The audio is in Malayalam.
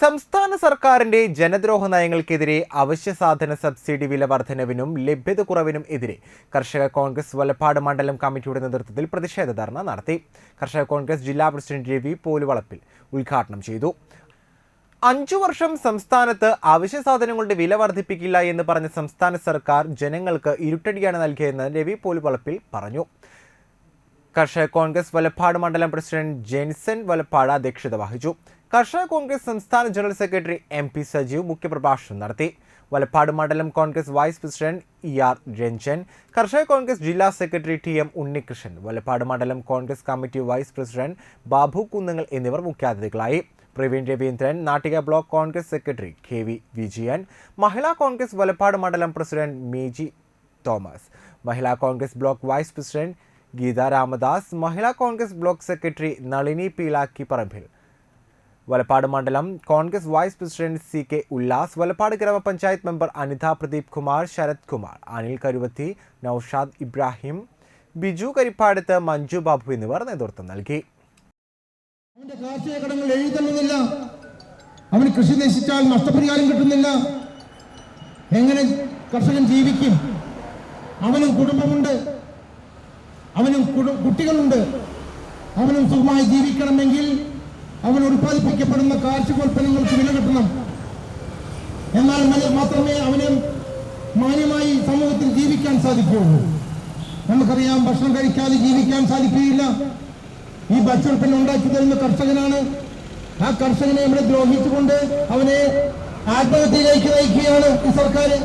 സംസ്ഥാന സർക്കാരിന്റെ ജനദ്രോഹ നയങ്ങൾക്കെതിരെ അവശ്യ സാധന സബ്സിഡി വില വർധനവിനും ലഭ്യത കുറവിനും എതിരെ കർഷക കോൺഗ്രസ് വലപ്പാട് മണ്ഡലം കമ്മിറ്റിയുടെ നേതൃത്വത്തിൽ പ്രതിഷേധ ധർണ നടത്തി. കർഷക കോൺഗ്രസ് ജില്ലാ പ്രസിഡന്റ് രവി പോലുവളപ്പിൽ ഉദ്ഘാടനം ചെയ്തു. അഞ്ചു വർഷം സംസ്ഥാനത്ത് അവശ്യ സാധനങ്ങളുടെ വില വർദ്ധിപ്പിക്കില്ല എന്ന് പറഞ്ഞ സംസ്ഥാന സർക്കാർ ജനങ്ങൾക്ക് ഇരുട്ടടിയാണ് നൽകിയതെന്ന് രവി പോലുവളപ്പിൽ പറഞ്ഞു. കർഷക കോൺഗ്രസ് വലപ്പാട് മണ്ഡലം പ്രസിഡന്റ് ജെൻസൺ വലപ്പാട് അധ്യക്ഷത വഹിച്ചു. കർഷക കോൺഗ്രസ് സംസ്ഥാന general secretary M P Sajeev മുഖ്യപ്രഭാഷണം നടത്തി. വലപ്പാട് മണ്ഡലം Congress vice president E R Ranjan കർഷക കോൺഗ്രസ് ജില്ലാ secretary T M Unnikrishnan Valappad മണ്ഡലം Congress committee vice president Babu Kunnangal എന്നിവർ മുഖ്യാതിഥികളായി. Praveen Raveendran Nattika block Congress secretary K V Vijayan Mahila Congress Valappad മണ്ഡലം president Meji Thomas Mahila Congress block vice president Geetha Ramadas Mahila Congress block secretary Nalini Peelakki Parambil. Valappad മണ്ഡലം Congress vice president C K Ullas Valappad ഗ്രാമപഞ്ചായത്ത് മെമ്പർ അനിത പ്രദീപ് കുമാർ ശരത് കുമാർ അനിൽ കരുവത്തി നൌഷാദ് ഇബ്രാഹിം ബിജു കരിപ്പാടത്ത് മഞ്ജു ബാബു എന്നിവർ നേതൃത്വം നൽകി. അവന്റെ കാർഷിക കടങ്ങൾ കൃഷി നശിച്ചാൽ നഷ്ടപരിഹാരം കിട്ടുന്നില്ല. എങ്ങനെ കർഷകൻ ജീവിക്കും? അവനും കുടുംബമുണ്ട്. അവനും കുട്ടികളുണ്ട്. അവനും സുഖമായി ജീവിക്കണമെങ്കിൽ അവൻ ഉൽപ്പാദിപ്പിക്കപ്പെടുന്ന കാർഷികോൽപ്പന്നങ്ങൾക്ക് വില കിട്ടണം. എന്നാൽ മാത്രമേ അവന് മാന്യമായി സമൂഹത്തിൽ ജീവിക്കാൻ സാധിക്കുകയുള്ളൂ. നമുക്കറിയാം ഭക്ഷണം കഴിക്കാതെ ജീവിക്കാൻ സാധിക്കുകയില്ല. ഈ ഭക്ഷണത്തിന് ഉണ്ടാക്കി തരുന്ന കർഷകനാണ്. ആ കർഷകനെ ഇവിടെ ദ്രോഹിച്ചുകൊണ്ട് അവനെ ആത്മഹത്യയിലേക്ക് നയിക്കുകയാണ് ഈ സർക്കാർ